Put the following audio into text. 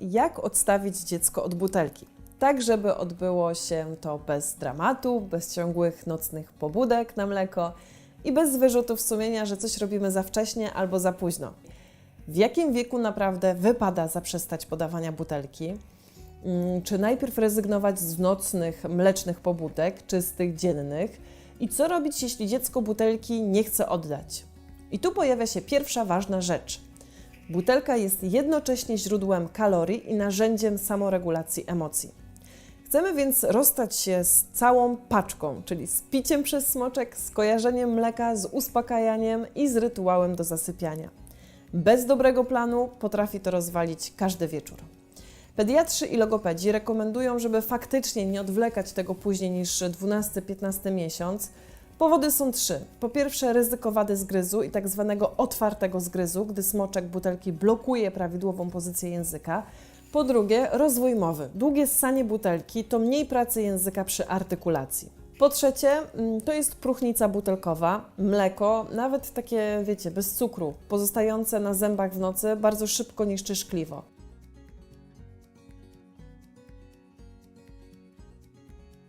jak odstawić dziecko od butelki. Tak, żeby odbyło się to bez dramatu, bez ciągłych nocnych pobudek na mleko i bez wyrzutów sumienia, że coś robimy za wcześnie albo za późno. W jakim wieku naprawdę wypada zaprzestać podawania butelki? Mm, Czy najpierw rezygnować z nocnych, mlecznych pobudek, czy z tych dziennych? I co robić, jeśli dziecko butelki nie chce oddać? I tu pojawia się pierwsza ważna rzecz. Butelka jest jednocześnie źródłem kalorii i narzędziem samoregulacji emocji. Chcemy więc rozstać się z całą paczką, czyli z piciem przez smoczek, z kojarzeniem mleka, z uspokajaniem i z rytuałem do zasypiania. Bez dobrego planu potrafi to rozwalić każdy wieczór. Pediatrzy i logopedzi rekomendują, żeby faktycznie nie odwlekać tego później niż 12-15 miesiąc. Powody są trzy. Po pierwsze, ryzyko wady zgryzu i tak zwanego otwartego zgryzu, gdy smoczek butelki blokuje prawidłową pozycję języka. Po drugie, rozwój mowy. Długie ssanie butelki to mniej pracy języka przy artykulacji. Po trzecie, mm, to jest próchnica butelkowa, mleko, nawet takie, wiecie, bez cukru, pozostające na zębach w nocy bardzo szybko niszczy szkliwo.